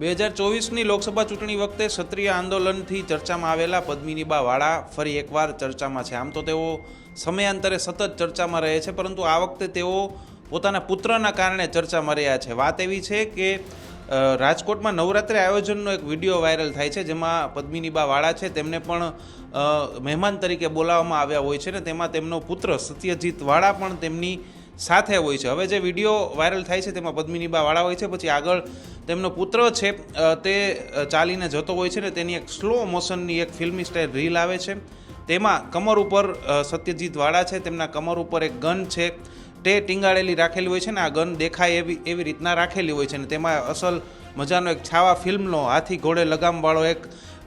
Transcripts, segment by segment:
બે હજાર ચોવીસની લોકસભા ચૂંટણી વખતે ક્ષત્રિય આંદોલનથી ચર્ચામાં આવેલા પદ્મિનીબા વાળા ફરી એકવાર ચર્ચામાં છે. આમ તો તેઓ સમયાંતરે સતત ચર્ચામાં રહે છે, પરંતુ આ વખતે તેઓ પોતાના પુત્રના કારણે ચર્ચામાં રહ્યા છે. વાત એવી છે કે રાજકોટમાં નવરાત્રિ આયોજનનો એક વીડિયો વાયરલ થાય છે, જેમાં પદ્મિનીબા વાળા છે, તેમને પણ મહેમાન તરીકે બોલાવવામાં આવ્યા હોય છે ને તેમાં તેમનો પુત્ર સત્યજીત વાળા પણ તેમની સાથે હોય છે. હવે જે વીડિયો વાયરલ થાય છે તેમાં પદ્મિનીબા વાળા હોય છે. પછી આગળ તેમનો પુત્ર છે તે ચાલીને જતો હોય છે ને તેની એક સ્લો મોશનની એક ફિલ્મી સ્ટાઇલ રીલ આવે છે. તેમાં કમર ઉપર સત્યજીત વાળા છે, તેમના કમર ઉપર એક ગન છે. તે ટીંગાળેલી રાખેલી હોય છે ને આ ગન દેખાય એવી એવી રીતના રાખેલી હોય છે ને તેમાં અસલ મજાનો એક છાવા ફિલ્મનો હાથી ઘોડે લગામવાળો એક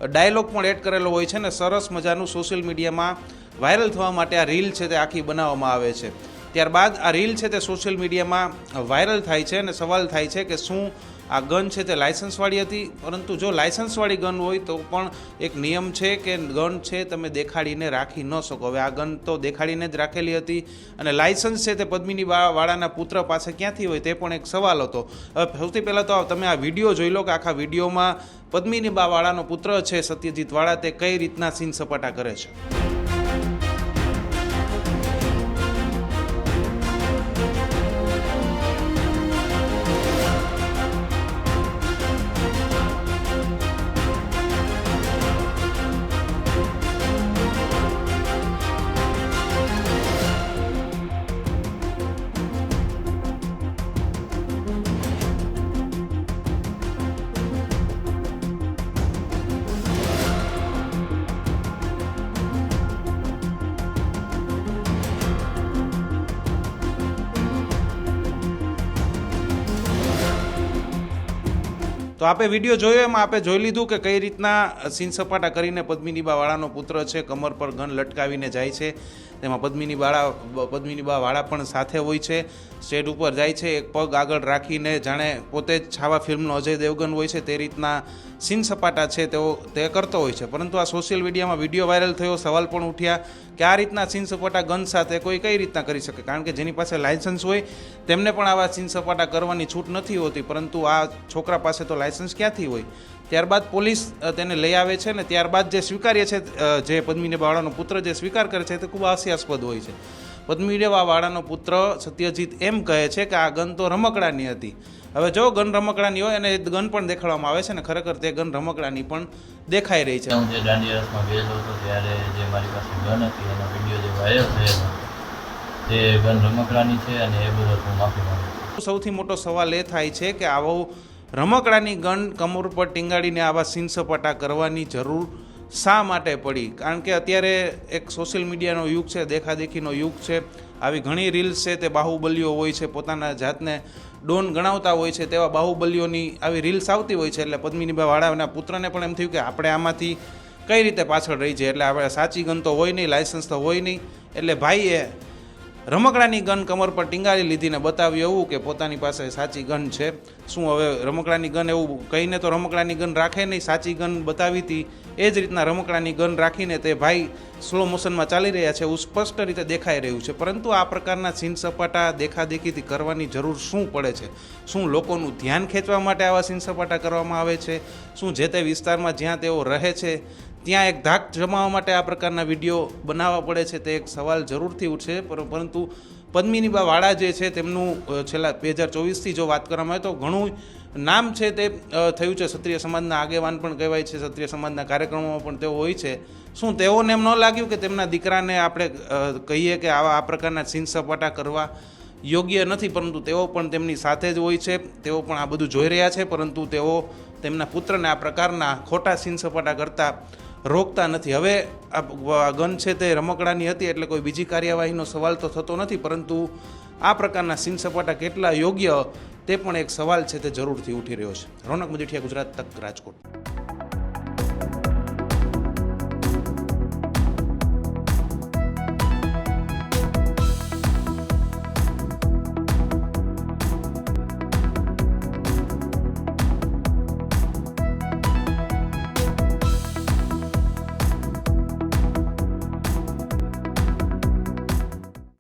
ડાયલોગ પણ એડ કરેલો હોય છે ને સરસ મજાનું સોશિયલ મીડિયામાં વાયરલ થવા માટે આ રીલ છે તે આખી બનાવવામાં આવે છે. ત્યારબાદ આ રીલ છે તે સોશિયલ મીડિયામાં વાયરલ થાય છે અને સવાલ થાય છે કે શું આ ગન છે તે લાયસન્સવાળી હતી? પરંતુ જો લાયસન્સવાળી ગન હોય તો પણ એક નિયમ છે કે ગન છે તમે દેખાડીને રાખી ન શકો. હવે આ ગન તો દેખાડીને જ રાખેલી હતી અને લાયસન્સ છે તે પદ્મિની વાળાના પુત્ર પાસે ક્યાંથી હોય તે પણ એક સવાલ હતો. હવે સૌથી પહેલાં તો તમે આ વીડિયો જોઈ લો કે આખા વિડીયોમાં પદ્મિની બા વાળાનો પુત્ર છે સત્યજીત વાળા તે કઈ રીતના સીન સપાટા કરે છે? તો આપે વીડિયો જોયો એમાં? આપે જોઈ લીધું કે કઈ રીતના સીન સપાટા કરીને પદ્મિનીબા વાળાનો પુત્ર છે, કમર પર ગન લટકાવીને જાય છે. તેમાં પદ્મિની બાળા પદ્મિનીબા વાળા પણ સાથે હોય છે. સ્ટેજ ઉપર જાય છે, એક પગ આગળ રાખીને જાણે પોતે જ છાવા ફિલ્મનો અજય દેવગન હોય છે. તે રીતના સીન સપાટા છે તેઓ, તે કરતો હોય છે. પરંતુ આ સોશિયલ મીડિયામાં વીડિયો વાયરલ થયો, સવાલ પણ ઉઠ્યા કે આ રીતના સીન સપાટા ગન સાથે કોઈ કઈ રીતના કરી શકે? કારણ કે જેની પાસે લાયસન્સ હોય, તેમને પણ આવા સીન સપાટા કરવાની છૂટ નથી હોતી. પરંતુ આ છોકરા પાસે તો લાયસન્સ ક્યાંથી હોય? ત્યારબાદ પોલીસ તેને લઈ આવે છે ને ત્યારબાદ જે સ્વીકાર્ય છે જે પદ્મિની બાળાનો પુત્ર જે સ્વીકાર કરે છે તે ખૂબ હાસ્યાસ્પદ હોય છે. પદ્મિનેવા વાળાનો પુત્ર સત્યજીત એમ કહે છે કે આ ગન તો રમકડાની હતી. હવે જો ગન રમકડાની હોય અને ગન પણ દેખાડવામાં આવે છે ને ખરેખર તે ગન રમકડાની પણ દેખાઈ રહી છે. હું જે દાંડિયા રસમાં ગયેલો હતો ત્યારે જે મારી પાસે ગન હતી એનો વીડિયો જે વાયરલ થયેલો તે ગન રમકડાની છે અને એ બદલ હું માફી માંગુ સૌથી મોટો સવાલ એ થાય છે કે આવો રમકડાની ગન કમર પર ટીંગાડીને આવા સીન સપાટા કરવાની જરૂર શા માટે પડી? કારણ કે અત્યારે એક સોશિયલ મીડિયાનો યુગ છે, દેખાદેખીનો યુગ છે. આવી ઘણી રીલ્સ છે, તે બાહુબલીઓ હોય છે, પોતાના જાતને ડોન ગણાવતા હોય છે, તેવા બાહુબલીઓની આવી રીલ્સ આવતી હોય છે. એટલે પદ્મિનીબા વાળાના પુત્રને પણ એમ થયું કે આપણે આમાંથી કઈ રીતે પાછળ રહી છે એટલે આપણે સાચી ગન તો હોય નહીં લાયસન્સ તો હોય નહીં. એટલે ભાઈએ રમકડાની ગન કમર પર ટીંગાળી લીધીને બતાવ્યું એવું કે પોતાની પાસે સાચી ગન છે. શું હવે રમકડાની ગન એવું કહીને તો રમકડાની ગન રાખે નહીં? સાચી ગન બતાવી હતી. એ જ રીતના રમકડાની ગન રાખીને તે ભાઈ સ્લો મોશનમાં ચાલી રહ્યા છે. એવું સ્પષ્ટ રીતે દેખાઈ રહ્યું છે. પરંતુ આ પ્રકારના સીન સપાટા દેખાદેખીથી કરવાની જરૂર શું પડે છે? શું લોકોનું ધ્યાન ખેંચવા માટે આવા સીન સપાટા કરવામાં આવે છે? શું જે તે વિસ્તારમાં જ્યાં તેઓ રહે છે ત્યાં એક ધાક જમાવવા માટે આ પ્રકારના વીડિયો બનાવવા પડે છે તે એક સવાલ જરૂરથી ઉઠશે. પર- પરંતુ પદ્મિનીબા વાળા જે છે તેમનું છેલ્લા બે હજાર ચોવીસથી જો વાત કરવામાં આવે તો ઘણું નામ છે તે થયું છે. ક્ષત્રિય સમાજના આગેવાન પણ કહેવાય છે. ક્ષત્રિય સમાજના કાર્યક્રમોમાં પણ તેઓ હોય છે. શું તેઓને એમ ન લાગ્યું કે તેમના દીકરાને આપણે કહીએ કે આવા, આ પ્રકારના સીન સપાટા કરવા યોગ્ય નથી? પરંતુ તેઓ પણ તેમની સાથે જ હોય છે. તેઓ પણ આ બધું જોઈ રહ્યા છે. પરંતુ તેઓ તેમના પુત્રને આ પ્રકારના ખોટા સીન સપાટા કરતા રોકતા નથી. હવે આ ગન છે તે રમકડાની હતી એટલે કોઈ બીજી કાર્યવાહીનો સવાલ તો થતો નથી, પરંતુ આ પ્રકારના સીન સપાટા કેટલા યોગ્ય તે પણ એક સવાલ છે તે જરૂરથી ઉઠી રહ્યો છે. રોનક મજીઠિયા ગુજરાત તક, રાજકોટ.